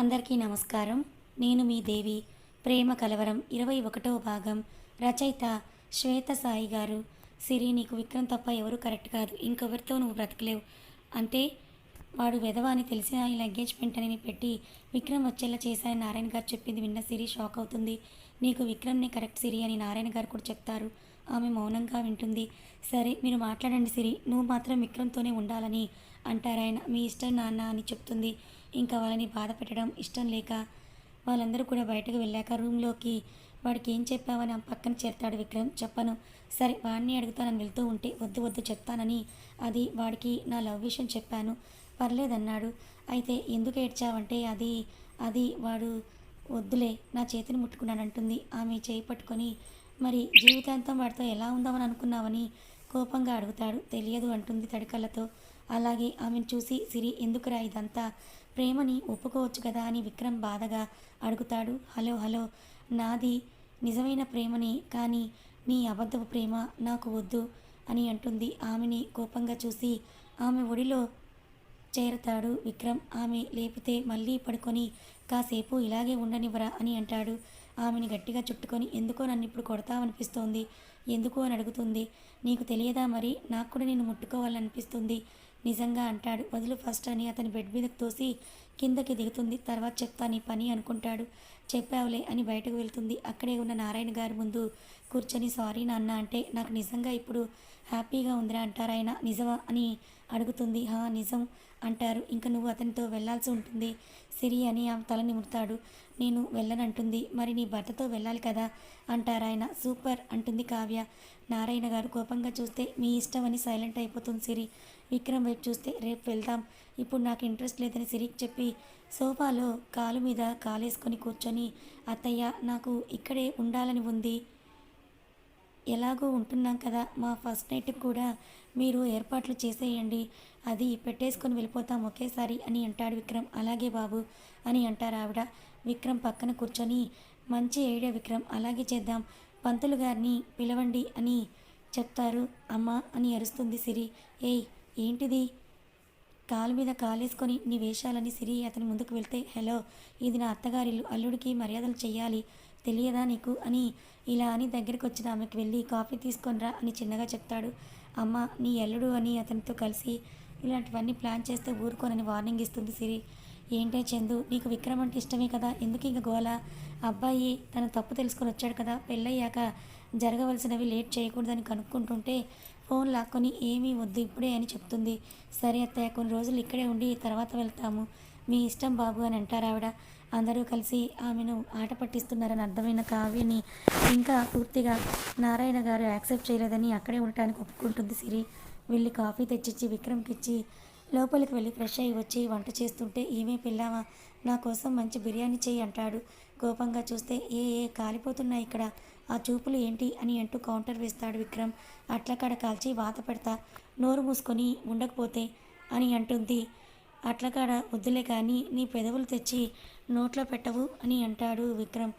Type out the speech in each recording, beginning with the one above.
అందరికీ నమస్కారం. నేను మీ దేవి ప్రేమ కలవరం ఇరవై ఒకటవ భాగం. రచయిత శ్వేత సాయి గారు. సిరి నీకు విక్రమ్ తప్ప ఎవరు కరెక్ట్ కాదు. ఇంకెవరితో నువ్వు బ్రతకలేవు. అంటే వాడు వెధవా అని తెలిసిన ఇలా ఎంగేజ్మెంట్ అని పెట్టి విక్రమ్ వచ్చేలా చేశాయని నారాయణ గారు చెప్పింది విన్న సిరి షాక్ అవుతుంది. నీకు విక్రమ్ని కరెక్ట్ సిరి అని నారాయణ గారు కూడా చెప్తారు. ఆమె మౌనంగా వింటుంది. సరే మీరు మాట్లాడండి సిరి. నువ్వు మాత్రం విక్రమ్తోనే ఉండాలని అంటారాయన మీ ఇష్టం నాన్న అని చెప్తుంది. ఇంకా వాళ్ళని బాధ పెట్టడం ఇష్టం లేక వాళ్ళందరూ కూడా బయటకు వెళ్ళాక రూమ్లోకి వాడికి ఏం చెప్పావని ఆ పక్కన చేరుతాడు విక్రమ్ చెప్పను. సరే వాడిని అడుగుతానని వెళ్తూ ఉంటే వద్దు వద్దు చెప్తానని అది వాడికి నా లవ్ విషయం చెప్పాను. పర్లేదన్నాడు. అయితే ఎందుకు ఏడ్చావంటే అది అది వాడు వద్దులే నా చేతిని ముట్టుకున్నాడంటుంది. ఆమె చేయి పట్టుకొని మరి జీవితాంతం వాడితో ఎలా ఉందామని అనుకున్నావని కోపంగా అడుగుతాడు. తెలియదు అంటుంది తడికళ్ళతో. అలాగే ఆమెను చూసి సిరి ఎందుకురా ఇదంతా? ప్రేమని ఒప్పుకోవచ్చు కదా? అని విక్రమ్ బాధగా అడుగుతాడు. హలో హలో నాది నిజమైన ప్రేమని కానీ నీ అబద్ధపు ప్రేమ నాకు వద్దు అని అంటుంది. ఆమెని కోపంగా చూసి ఆమె ఒడిలో చేరతాడు విక్రమ్. ఆమె లేపితే మళ్ళీ పడుకొని కాసేపు ఇలాగే ఉండనివ్వరా అని అంటాడు. ఆమెని గట్టిగా చుట్టుకొని ఎందుకో నన్ను ఇప్పుడు కొడతావనిపిస్తోంది. ఎందుకు అని అడుగుతుంది. నీకు తెలియదా మరి? నాకు కూడా నేను ముట్టుకోవాలనిపిస్తుంది. నిజంగా అంటాడు. వదులు ఫస్ట్ అని అతని బెడ్ మీదకు తోసి కిందకి దిగుతుంది. తర్వాత చెప్తా నీ పని అనుకుంటాడు. చెప్పావులే అని బయటకు వెళ్తుంది. అక్కడే ఉన్న నారాయణ గారి ముందు కూర్చొని సారీ నాన్న అంటే నాకు నిజంగా ఇప్పుడు హ్యాపీగా ఉందిరా అంటారాయన. నిజమా? అని అడుగుతుంది హా నిజం అంటారు. ఇంకా నువ్వు అతనితో వెళ్ళాల్సి ఉంటుంది. సిరి అని ఆమె తల నిమురుతాడు. నేను వెళ్ళనంటుంది. మరి నీ భర్తతో వెళ్ళాలి కదా అంటారు ఆయన. సూపర్ అంటుంది కావ్య. నారాయణ గారు కోపంగా చూస్తే మీ ఇష్టం అని సైలెంట్ అయిపోతుంది సిరి. విక్రమ్ వైపు చూస్తే రేపు వెళ్దాం. ఇప్పుడు నాకు ఇంట్రెస్ట్ లేదని సిరికి చెప్పి సోఫాలో కాలు మీద కాలేసుకొని కూర్చొని అత్తయ్య నాకు ఇక్కడే ఉండాలని ఉంది. ఎలాగో ఉంటున్నాం కదా. మా ఫస్ట్ నైట్కి కూడా మీరు ఏర్పాట్లు చేసేయండి. అది పెట్టేసుకొని వెళ్ళిపోతాం ఒకేసారి అని అంటాడు విక్రమ్. అలాగే బాబు అని అంటారు ఆవిడ. విక్రమ్ పక్కన కూర్చొని మంచి ఐడియా విక్రమ్ అలాగే చేద్దాం. పంతులు గారిని పిలవండి అని చెప్తారు. అమ్మ అని అరుస్తుంది సిరి. ఏయ్ ఏంటిది? కాలు మీద కాలేసుకొని నీ వేషాలని సిరి అతని ముందుకు వెళ్తే హలో ఇది నా అత్తగారిల్లు అల్లుడికి మర్యాదలు చేయాలి తెలియదా నీకు? అని ఇలా అని దగ్గరికి వచ్చిన ఆమెకు వెళ్ళి కాఫీ తీసుకొనిరా అని చిన్నగా చెప్తాడు. అమ్మ నీ ఎల్లుడు అని అతనితో కలిసి ఇలాంటివన్నీ ప్లాన్ చేస్తే ఊరుకోనని వార్నింగ్ ఇస్తుంది సిరి. ఏంటే చందు నీకు విక్రమ్ అంటే ఇష్టమే కదా? ఎందుకు ఇంక గోల? అబ్బాయి తన తప్పు తెలుసుకొని వచ్చాడు కదా? పెళ్ళయ్యాక జరగవలసినవి లేట్ చేయకూడదని కనుక్కుంటుంటే ఫోన్ లాక్కొని ఏమీ వద్దు ఇప్పుడే అని చెప్తుంది. సరే అత్తయ్య కొన్ని రోజులు ఇక్కడే ఉండి తర్వాత వెళ్తాము. మీ ఇష్టం బాబు అని అంటారు ఆవిడ అందరూ కలిసి ఆమెను ఆట పట్టిస్తున్నారని అర్థమైన కావ్యని ఇంకా పూర్తిగా నారాయణ గారు యాక్సెప్ట్ చేయలేదని అక్కడే ఉండటానికి ఒప్పుకుంటుంది సిరి. వెళ్ళి కాఫీ తెచ్చిచ్చి విక్రమ్కి ఇచ్చి లోపలికి వెళ్ళి ఫ్రెష్ అయ్యి వచ్చి వంట చేస్తుంటే ఏమీ పిల్లావా నా కోసం మంచి బిర్యానీ చేయి అంటాడు. కోపంగా చూస్తే ఏ ఏ కాలిపోతున్నాయి ఇక్కడ. ఆ చూపులు ఏంటి? అని అంటూ కౌంటర్ వేస్తాడు విక్రమ్. అట్లకాడ కాల్చి వాత పెడతా. నోరు మూసుకొని ఉండకపోతే అని అంటుంది. అట్లకాడ వద్దులే కానీ నీ పెదవులు తెచ్చి నోట్లో పెట్టవు అని అంటాడు విక్రమ్.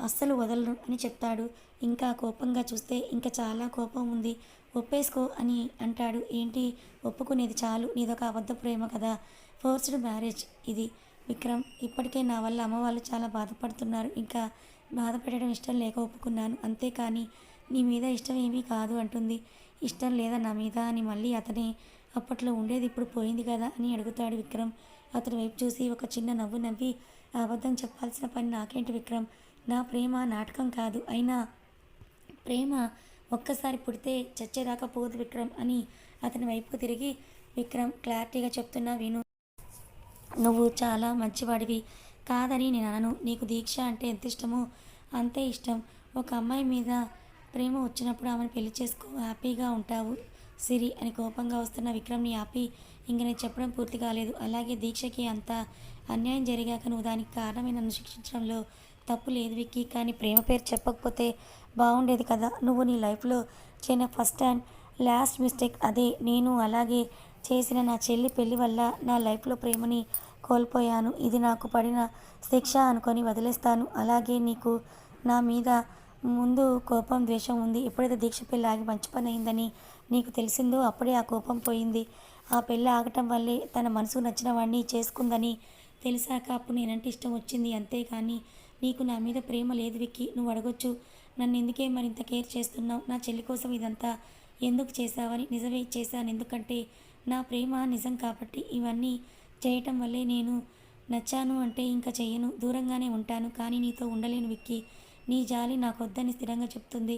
అస్సలు వదలరు అని చెప్తాడు. ఇంకా కోపంగా చూస్తే ఇంకా చాలా కోపం ఉంది. ఒప్పేసుకో అని అంటాడు. ఏంటి? ఒప్పుకునేది చాలు. నీదొక అబద్ధ ప్రేమ కదా. ఫోర్స్డ్ మ్యారేజ్ ఇది. విక్రమ్ ఇప్పటికే నా వల్ల అమ్మ వాళ్ళు చాలా బాధపడుతున్నారు. ఇంకా బాధపడడం ఇష్టం లేక ఒప్పుకున్నాను. అంతేకాని నీ మీద ఇష్టం ఏమీ కాదు అంటుంది. ఇష్టం లేదా నా మీద అని మళ్ళీ అతనే అప్పట్లో ఉండేది ఇప్పుడు పోయింది కదా అని అడుగుతాడు విక్రమ్. అతని వైపు చూసి ఒక చిన్న నవ్వు నవ్వి అబద్ధం చెప్పాల్సిన పని నాకేంటి విక్రమ్? నా ప్రేమ నాటకం కాదు. అయినా ప్రేమ ఒక్కసారి పుడితే చచ్చేదాకా పోదు విక్రమ్ అని అతని వైపు తిరిగి విక్రమ్ క్లారిటీగా చెప్తున్నా విను. నువ్వు చాలా మంచివాడివి. కాదని నేను అనను. నీకు దీక్ష అంటే ఎంత ఇష్టమో అంతే ఇష్టం. ఒక అమ్మాయి మీద ప్రేమ వచ్చినప్పుడు ఆమెను పెళ్ళి చేసుకో. హ్యాపీగా ఉంటావు. సిరి అని కోపంగా వస్తున్న విక్రమ్ని ఆపి ఇంక నేను చెప్పడం పూర్తి కాలేదు. అలాగే దీక్షకి అంత అన్యాయం జరిగాక నువ్వు దానికి కారణమే నన్ను శిక్షించడంలో తప్పు లేదు విక్కీ. కానీ ప్రేమ పేరు చెప్పకపోతే బాగుండేది కదా. నువ్వు నీ లైఫ్లో చిన్న ఫస్ట్ అండ్ లాస్ట్ మిస్టేక్ అదే. నేను అలాగే చేసిన నా చెల్లి పెళ్ళి వల్ల నా లైఫ్లో ప్రేమని కోల్పోయాను. ఇది నాకు పడిన శిక్ష అనుకొని వదిలేస్తాను. అలాగే నీకు నా మీద ముందు కోపం ద్వేషం ఉంది. ఎప్పుడైతే దీక్ష పెళ్ళి ఆగి మంచి పని అయిందని నీకు తెలిసిందో అప్పుడే ఆ కోపం పోయింది. ఆ పెళ్ళి ఆగటం వల్లే తన మనసుకు నచ్చిన వాడిని చేసుకుందని తెలిసాక అప్పుడు నేనంటే ఇష్టం వచ్చింది. అంతేకాని నీకు నా మీద ప్రేమ లేదు విక్కి. నువ్వు అడగొచ్చు. నన్ను ఎందుకే మరింత కేర్ చేస్తున్నావు? నా చెల్లి కోసం ఇదంతా ఎందుకు చేశావని నిజమే చేశాను. ఎందుకంటే నా ప్రేమ నిజం కాబట్టి ఇవన్నీ చేయటం వల్లే నేను నచ్చాను అంటే ఇంకా చేయను దూరంగానే ఉంటాను కానీ నీతో ఉండలేను విక్కి. నీ జాలి నాకొద్దని స్థిరంగా చెప్తుంది.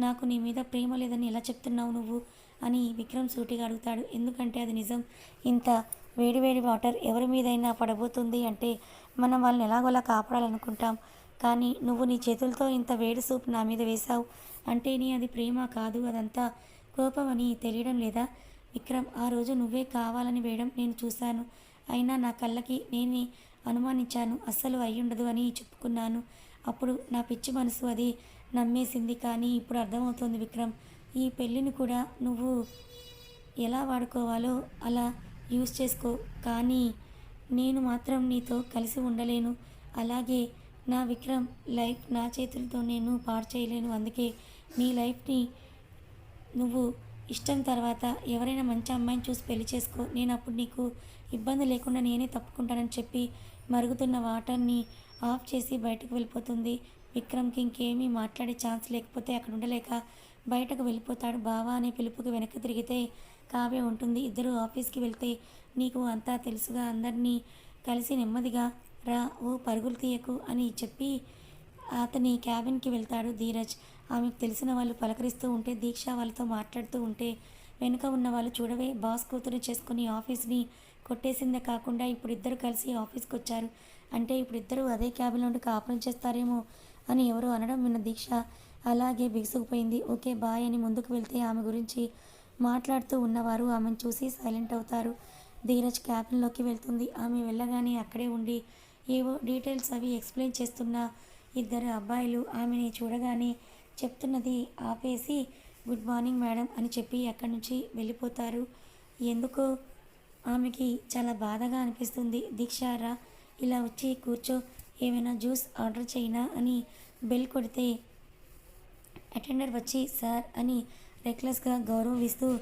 నాకు నీ మీద ప్రేమ లేదని ఎలా చెప్తున్నావు నువ్వు? అని విక్రమ్ సూటిగా అడుగుతాడు. ఎందుకంటే అది నిజం. ఇంత వేడివేడి వాటర్ ఎవరి మీదైనా పడబోతుంది అంటే మనం వాళ్ళని ఎలాగోలా కాపాడాలనుకుంటాం. కానీ నువ్వు నీ చేతులతో ఇంత వేడి సూప్ నా మీద వేశావు అంటే నీ అది ప్రేమ కాదు అదంతా కోపం అని తెలియడం లేదా? విక్రమ్ ఆ రోజు నువ్వే కావాలని వేయడం నేను చూశాను. అయినా నా కళ్ళకి నేనే అనుమానించాను. అస్సలు అయ్యుండదు అని చెప్పుకున్నాను. అప్పుడు నా పిచ్చి మనసు అది నమ్మేసింది కానీ ఇప్పుడు అర్థమవుతోంది విక్రమ్. ఈ పెళ్ళిని కూడా నువ్వు ఎలా వాడుకోవాలో అలా యూస్ చేసుకో. కానీ నేను మాత్రం నీతో కలిసి ఉండలేను. అలాగే నా విక్రమ్ లైఫ్ నా చేతులతో నేను పాడు చేయలేను. అందుకే నీ లైఫ్ని నువ్వు ఇష్టం తర్వాత ఎవరైనా మంచి అమ్మాయిని చూసి పెళ్ళి చేసుకో. నేను అప్పుడు నీకు ఇబ్బంది లేకుండా నేనే తప్పుకుంటానని చెప్పి మరుగుతున్న వాటర్ని ఆఫ్ చేసి బయటకు వెళ్ళిపోతుంది. విక్రమ్కి ఇంకేమీ మాట్లాడే ఛాన్స్ లేకపోతే అక్కడ ఉండలేక బయటకు వెళ్ళిపోతాడు. బావా అనే పిలుపుకి వెనక్కి తిరిగితే కావ్య ఉంటుంది. ఇద్దరు ఆఫీస్కి వెళ్తే నీకు అంతా తెలుసుగా. అందరినీ కలిసి నెమ్మదిగా రా ఓ పరుగులు తీయకు అని చెప్పి అతని క్యాబిన్కి వెళ్తాడు ధీరజ్. ఆమెకు తెలిసిన వాళ్ళు పలకరిస్తూ ఉంటే దీక్ష వాళ్ళతో మాట్లాడుతూ ఉంటే వెనుక ఉన్న వాళ్ళు చూడవే బాస్ కూతురు చేసుకుని ఆఫీస్ని కొట్టేసిందే కాకుండా ఇప్పుడు ఇద్దరు కలిసి ఆఫీస్కి వచ్చారు. అంటే ఇప్పుడు ఇద్దరు అదే క్యాబిన్ ఉండి కాపురం చేస్తారేమో అని ఎవరో అనడం విన్న దీక్ష అలాగే బిగుసుకుపోయింది. ఓకే బాయ్ అని ముందుకు వెళ్తే ఆమె గురించి మాట్లాడుతూ ఉన్నవారు ఆమెను చూసి సైలెంట్ అవుతారు. ధీరజ్ క్యాబిన్లోకి వెళ్తుంది. ఆమె వెళ్ళగానే అక్కడే ఉండి ఏవో డీటెయిల్స్ అవి ఎక్స్ప్లెయిన్ చేస్తున్న ఇద్దరు అబ్బాయిలు ఆమెని చూడగానే చెప్తున్నది ఆపేసి గుడ్ మార్నింగ్ మేడం అని చెప్పి అక్కడి నుంచి వెళ్ళిపోతారు. ఎందుకో ఆమెకి చాలా బాధగా అనిపిస్తుంది. దీక్షారా ఇలా వచ్చి కూర్చో ఏమైనా జ్యూస్ ఆర్డర్ చేయనా అని బెల్ కొడితే అటెండర్ వచ్చి సార్ అని రెక్లెస్గా గౌరవిస్తూ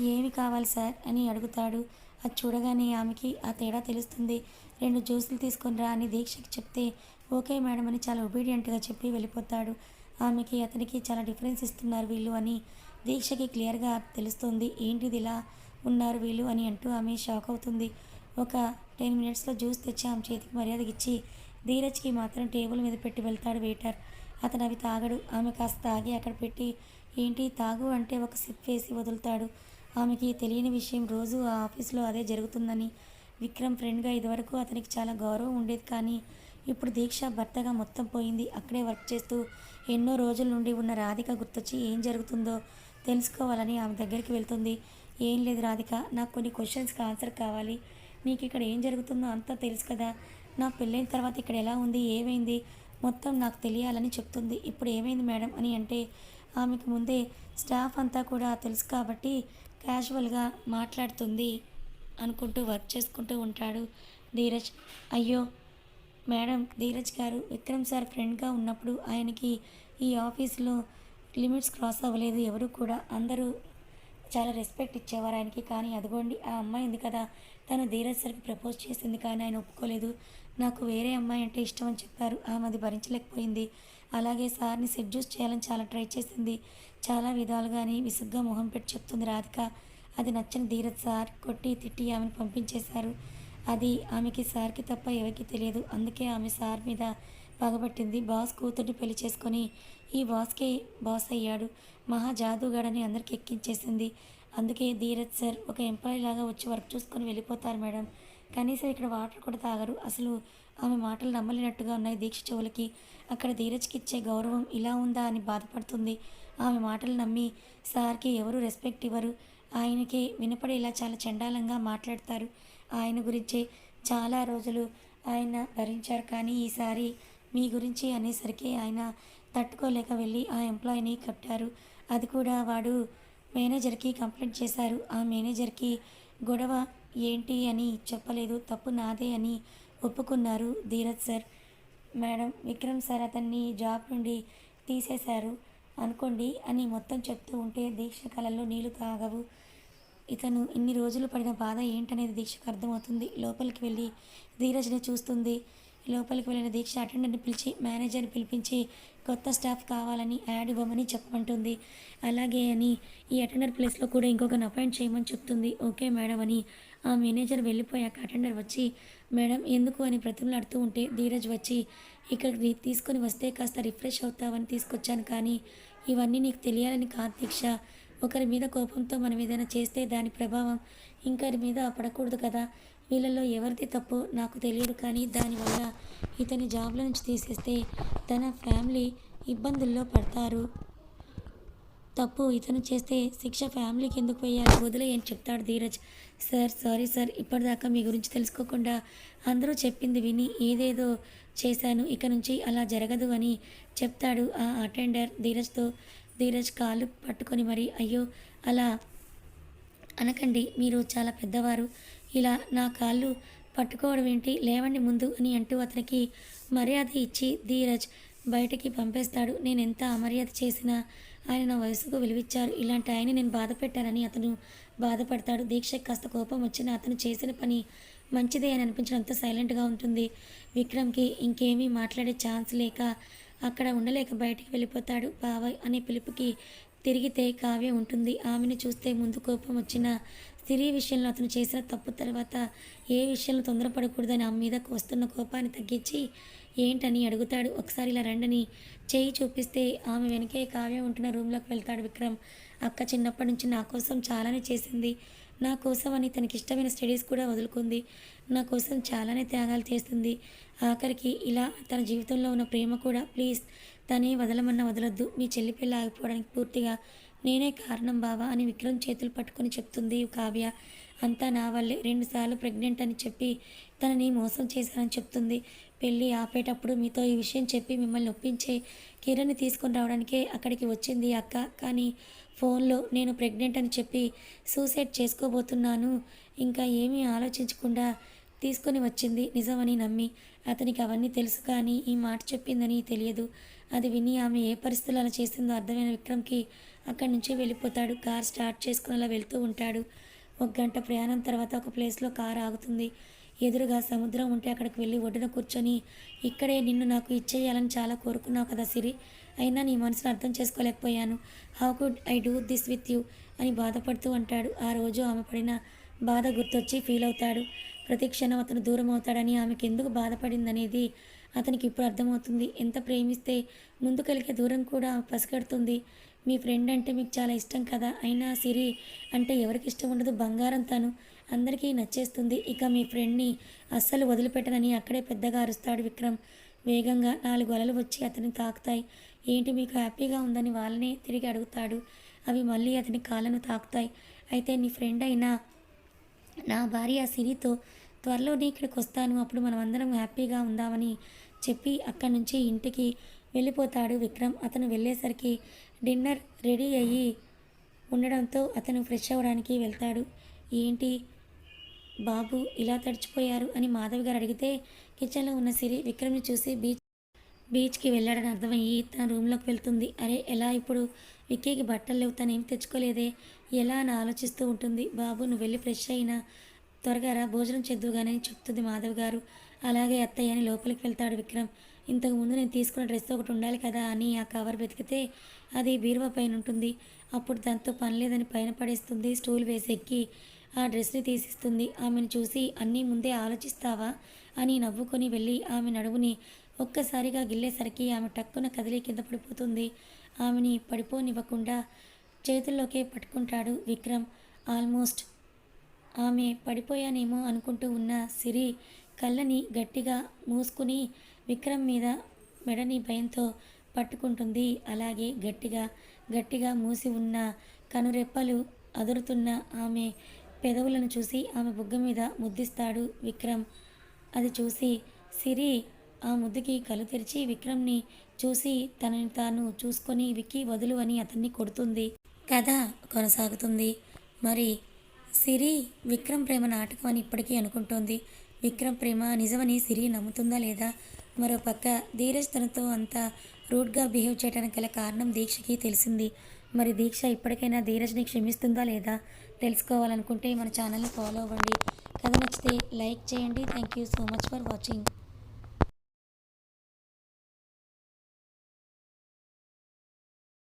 ఏమి కావాలి సార్? అని అడుగుతాడు. అది చూడగానే ఆమెకి ఆ తేడా తెలుస్తుంది. రెండు జ్యూసులు తీసుకునిరా అని దీక్షకి చెప్తే ఓకే మేడం అని చాలా ఒబీడియంట్గా చెప్పి వెళ్ళిపోతాడు. ఆమెకి అతనికి చాలా డిఫరెన్స్ ఇస్తున్నారు వీళ్ళు అని దీక్షకి క్లియర్గా తెలుస్తుంది. ఏంటిది ఇలా ఉన్నారు వీళ్ళు? అని అంటూ ఆమె షాక్ అవుతుంది. ఒక టెన్ మినిట్స్లో జ్యూస్ తెచ్చి ఆమె చేతికి మర్యాదకి ఇచ్చి ధీరజ్కి మాత్రం టేబుల్ మీద పెట్టి వెళ్తాడు వెయిటర్ అతను అవి తాగడు. ఆమె కాస్త తాగి అక్కడ పెట్టి ఏంటి తాగు? అంటే ఒక సిప్ వేసి వదులుతాడు. ఆమెకి తెలియని విషయం రోజు ఆ ఆఫీస్లో అదే జరుగుతుందని. విక్రమ్ ఫ్రెండ్గా ఇదివరకు అతనికి చాలా గౌరవం ఉండేది కానీ ఇప్పుడు దీక్ష భర్తగా మొత్తం పోయింది. అక్కడే వర్క్ చేస్తూ ఎన్నో రోజుల నుండి ఉన్న రాధిక గుర్తొచ్చి ఏం జరుగుతుందో తెలుసుకోవాలని ఆమె దగ్గరికి వెళ్తుంది. ఏం లేదు రాధిక నాకు కొన్ని క్వశ్చన్స్కి ఆన్సర్ కావాలి. నీకు ఇక్కడ ఏం జరుగుతుందో అంతా తెలుసు కదా. నా పెళ్ళైన తర్వాత ఇక్కడ ఎలా ఉంది ఏమైంది మొత్తం నాకు తెలియాలని చెప్తుంది. ఇప్పుడు ఏమైంది మేడం అని అంటే ఆమెకు ముందే స్టాఫ్ అంతా కూడా తెలుసు కాబట్టి క్యాజువల్గా మాట్లాడుతుంది అనుకుంటూ వర్క్ చేసుకుంటూ ఉంటాడు ధీరజ్. అయ్యో! మేడం ధీరజ్ గారు విక్రమ్ సార్ ఫ్రెండ్గా ఉన్నప్పుడు ఆయనకి ఈ ఆఫీస్లో లిమిట్స్ క్రాస్ అవ్వలేదు ఎవరు కూడా అందరూ చాలా రెస్పెక్ట్ ఇచ్చేవారు ఆయనకి. కానీ అదిగోండి ఆ అమ్మాయి ఉంది కదా తను ధీరజ్ సార్కి ప్రపోజ్ చేసింది కానీ ఆయన ఒప్పుకోలేదు. నాకు వేరే అమ్మాయి అంటే ఇష్టం అని చెప్పారు. ఆమె అది భరించలేకపోయింది. అలాగే సార్ని సెడ్యూస్ చేయాలని చాలా ట్రై చేసింది. చాలా విధాలుగాని విసుగ్గా మొహం పెట్టి చెప్తుంది రాధిక. అది నచ్చని ధీరజ్ సార్ కొట్టి తిట్టి ఆమెను పంపించేశారు. అది ఆమెకి సార్కి తప్ప ఎవరికి తెలియదు. అందుకే ఆమె సార్ మీద పగబట్టింది బాస్ కూతుర్ని పెళ్ళి చేసుకొని ఈ బాస్కే బాస్ అయ్యాడు. మహా జాదుగాడని అందరికి ఎక్కించేసింది. అందుకే ధీరజ్ సార్ ఒక ఎంప్లాయీ లాగా వచ్చి వర్క్ చూసుకొని వెళ్ళిపోతారు మేడం. కనీసం ఇక్కడ వాటర్ కూడా తాగరు. అసలు ఆమె మాటలు నమ్మలేనట్టుగా ఉన్నాయి దీక్ష చెవులకి. అక్కడ ధీరజ్కి ఇచ్చే గౌరవం ఇలా ఉందా అని బాధపడుతుంది. ఆమె మాటలు నమ్మి సార్కి ఎవరు రెస్పెక్ట్ ఇవ్వరు. ఆయనకి వినపడేలా చాలా చండాలంగా మాట్లాడతారు. ఆయన గురించి చాలా రోజులు ఆయన భరించారు కానీ ఈసారి మీ గురించి అనేసరికి ఆయన తట్టుకోలేక వెళ్ళి ఆ ఎంప్లాయీని కట్టారు. అది కూడా వాడు మేనేజర్కి కంప్లైంట్ చేశారు. ఆ మేనేజర్కి గొడవ ఏంటి అని చెప్పలేదు. తప్పు నాదే అని ఒప్పుకున్నారు Dheeraj sir. Madam Vikram sir అతన్ని జాబ్ నుండి తీసేశారు అనుకోండి అని మొత్తం చెప్తూ ఉంటే దీక్ష కళల్లో నీళ్ళు తాగవు. ఇతను ఇన్ని రోజులు పడిన బాధ ఏంటనేది దీక్షకు అర్థమవుతుంది. లోపలికి వెళ్ళి ధీరజ్ని చూస్తుంది. లోపలికి వెళ్ళిన దీక్ష అటెండర్ని పిలిచి మేనేజర్ని పిలిపించి కొత్త స్టాఫ్ కావాలని యాడ్ ఇవ్వమని చెప్పమంటుంది. అలాగే అని ఈ అటెండర్ ప్లేస్లో కూడా ఇంకొకరిని అపాయింట్ చేయమని చెప్తుంది. ఓకే మేడం అని ఆ మేనేజర్ వెళ్ళిపోయాక అటెండర్ వచ్చి మేడం ఎందుకు అని బ్రతిమలాడుతూ ఉంటే ధీరజ్ వచ్చి ఇక్కడికి తీసుకొని వస్తే కాస్త రిఫ్రెష్ అవుతావని తీసుకొచ్చాను కానీ ఇవన్నీ నీకు తెలియాలని కాదు దీక్ష. ఒకరి మీద కోపంతో మనం ఏదైనా చేస్తే దాని ప్రభావం ఇంకరి మీద పడకూడదు కదా. వీళ్ళలో ఎవరిది తప్పు నాకు తెలియదు కానీ దానివల్ల ఇతని జాబ్ల నుంచి తీసేస్తే తన ఫ్యామిలీ ఇబ్బందుల్లో పడతారు. తప్పు ఇతను చేస్తే శిక్ష ఫ్యామిలీకి ఎందుకు వేయాలి? వదిలేయని చెప్తాడు ధీరజ్. సార్ సారీ సార్ ఇప్పటిదాకా మీ గురించి తెలుసుకోకుండా అందరూ చెప్పింది విని ఏదేదో చేశాను ఇక నుంచి అలా జరగదు అని చెప్తాడు ఆ అటెండర్ ధీరజ్తో. ధీరజ్ కాళ్ళు పట్టుకొని మరి అయ్యో అలా అనకండి మీరు చాలా పెద్దవారు. ఇలా నా కాళ్ళు పట్టుకోవడం ఏంటి? లేవండి ముందు అని అంటూ అతనికి మర్యాద ఇచ్చి ధీరజ్ బయటికి పంపేస్తాడు. నేను ఎంత అమర్యాద చేసినా ఆయన నా వయసుకు విలువిచ్చారు. ఇలాంటి ఆయన నేను బాధ పెట్టానని అతను బాధపడతాడు. దీక్షకి కాస్త కోపం వచ్చిన అతను చేసిన పని మంచిదే అని అనిపించడంతో సైలెంట్గా ఉంటుంది. విక్రమ్కి ఇంకేమీ మాట్లాడే ఛాన్స్ లేక అక్కడ ఉండలేక బయటికి వెళ్ళిపోతాడు. బాబాయ్ అనే పిలుపుకి తిరిగితే కావ్య ఉంటుంది. ఆమెను చూస్తే ముందు కోపం వచ్చిన స్త్రీ విషయంలో అతను చేసిన తప్పు తర్వాత ఏ విషయంలో తొందరపడకూడదని ఆమె మీద వస్తున్న కోపాన్ని తగ్గించి ఏంటని? అడుగుతాడు. ఒకసారి ఇలా రండని చేయి చూపిస్తే ఆమె వెనకే కావ్య ఉంటున్న రూమ్లోకి వెళ్తాడు విక్రమ్. అక్క చిన్నప్పటి నుంచి నా కోసం చాలానే చేసింది. నా కోసం అని తనకి ఇష్టమైన స్టడీస్ కూడా వదులుకుంది. నా కోసం చాలానే త్యాగాలు చేస్తుంది. ఆఖరికి ఇలా తన జీవితంలో ఉన్న ప్రేమ కూడా ప్లీజ్ తనే వదలమన్న వదలొద్దు. మీ చెల్లి పిల్ల ఆగిపోవడానికి పూర్తిగా నేనే కారణం బావా అని విక్రమ్ చేతులు పట్టుకొని చెప్తుంది కావ్య. అంతా నా వల్లే. రెండుసార్లు ప్రెగ్నెంట్ అని చెప్పి తనని మోసం చేశానని చెప్తుంది. పెళ్ళి ఆపేటప్పుడు మీతో ఈ విషయం చెప్పి మిమ్మల్ని ఒప్పించే కిరణ్ని తీసుకొని రావడానికే అక్కడికి వచ్చింది అక్క. కానీ ఫోన్లో నేను ప్రెగ్నెంట్ అని చెప్పి సూసైడ్ చేసుకోబోతున్నాను. ఇంకా ఏమీ ఆలోచించకుండా తీసుకొని వచ్చింది. నిజమని నమ్మి అతనికి అవన్నీ తెలుసు కానీ ఈ మాట చెప్పిందని తెలియదు. అది విని ఆమె ఏ పరిస్థితులు అలా చేసిందో అర్థమైన విక్రమ్కి అక్కడి నుంచి వెళ్ళిపోతాడు. కార్ స్టార్ట్ చేసుకుని అలా వెళ్తూ ఉంటాడు. ఒక గంట ప్రయాణం తర్వాత ఒక ప్లేస్లో కార్ ఆగుతుంది. ఎదురుగా సముద్రం ఉంటే అక్కడికి వెళ్ళి ఒడ్డున కూర్చొని ఇక్కడే నిన్ను నాకు ఇచ్చేయాలని చాలా కోరుకున్నావు కదా సిరి. అయినా నీ మనసును అర్థం చేసుకోలేకపోయాను. How could I do this with you? అని బాధపడుతూ అంటాడు. ఆ రోజు ఆమె పడిన బాధ గుర్తొచ్చి ఫీల్ అవుతాడు. ప్రతి క్షణం అతను దూరం అవుతాడని ఆమెకు ఎందుకు బాధపడిందనేది అతనికి ఇప్పుడు అర్థమవుతుంది. ఎంత ప్రేమిస్తే ముందు కలిగే దూరం కూడా పసిగడుతుంది. మీ ఫ్రెండ్ అంటే మీకు చాలా ఇష్టం కదా? అయినా సిరి అంటే ఎవరికి ఇష్టం ఉండదు? బంగారం తను అందరికీ నచ్చేస్తుంది. ఇక మీ ఫ్రెండ్ని అస్సలు వదిలిపెట్టనని అక్కడే పెద్దగా అరుస్తాడు విక్రమ్. వేగంగా నాలుగు అలలు వచ్చి అతని తాకుతాయి. ఏంటి మీకు హ్యాపీగా ఉందని వాళ్ళనే తిరిగి అడుగుతాడు. అవి మళ్ళీ అతని కాళ్ళను తాకుతాయి. అయితే నీ ఫ్రెండ్ అయినా నా భార్య సిరితో త్వరలోనే ఇక్కడికి వస్తాను అప్పుడు మనం అందరం హ్యాపీగా ఉందామని చెప్పి అక్కడి నుంచి ఇంటికి వెళ్ళిపోతాడు విక్రమ్. అతను వెళ్ళేసరికి డిన్నర్ రెడీ అయ్యి ఉండడంతో అతను ఫ్రెష్ అవ్వడానికి వెళ్తాడు. ఏంటి బాబు ఇలా తడిచిపోయారు అని మాధవి గారు అడిగితే కిచెన్లో ఉన్న సిరి విక్రమ్ని చూసి బీచ్ బీచ్కి వెళ్ళాడని అర్థమయ్యి తన రూమ్లోకి వెళ్తుంది. అరే ఎలా ఇప్పుడు? విక్కీకి బట్టలు లేవు తను ఏం తెచ్చుకోలేదే? ఎలా అని ఆలోచిస్తూ ఉంటుంది. బాబు నువ్వు వెళ్ళి ఫ్రెష్ అయినా త్వరగా రా భోజనం చేద్దుగానే చెప్తుంది మాధవ్ గారు. అలాగే అత్తయ్య అని లోపలికి వెళ్తాడు విక్రమ్. ఇంతకు ముందు నేను తీసుకున్న డ్రెస్ ఒకటి ఉండాలి కదా అని ఆ కవర్ వెతికితే అది బీరువా పైన ఉంటుంది. అప్పుడు దాంతో పని లేదని పైన పడేస్తుంది. స్టూల్ వేసి ఎక్కి ఆ డ్రెస్ని తీసిస్తుంది. ఆమెను చూసి అన్నీ ముందే ఆలోచిస్తావా? అని నవ్వుకొని వెళ్ళి ఆమె నడుముని ఒక్కసారిగా గిల్లేసరికి ఆమె టక్కున కదిలి కింద పడిపోతుంది. ఆమెని పడిపోనివ్వకుండా చేతుల్లోకే పట్టుకుంటాడు విక్రమ్. ఆల్మోస్ట్ ఆమె పడిపోయానేమో అనుకుంటూ ఉన్న సిరి కళ్ళని గట్టిగా మూసుకుని విక్రమ్ మీద మెడని భయంతో పట్టుకుంటుంది. అలాగే గట్టిగా గట్టిగా మూసి ఉన్న కనురెప్పలు అదురుతున్న ఆమె పెదవులను చూసి ఆమె బుగ్గ మీద ముద్దిస్తాడు విక్రమ్. అది చూసి సిరి ఆ ముద్దుకి కళ్ళు తెరిచి విక్రమ్ని చూసి తనని తాను చూసుకొని విక్కి వదులు అని అతన్ని కొడుతుంది. కథ కొనసాగుతుంది. మరి సిరి విక్రమ్ ప్రేమ నాటకం అని ఇప్పటికీ అనుకుంటోంది. విక్రమ్ ప్రేమ నిజమని సిరి నమ్ముతుందా లేదా? మరో పక్క ధీరజ్ తనతో అంత రూడ్గా బిహేవ్ చేయడానికి గల కారణం దీక్షకి తెలిసింది. మరి దీక్ష ఇప్పటికైనా ధీరజ్ని క్షమిస్తుందా లేదా తెలుసుకోవాలనుకుంటే మన ఛానల్ని ఫాలో అవ్వండి. కథ నచ్చితే లైక్ చేయండి. Thank you so much for watching.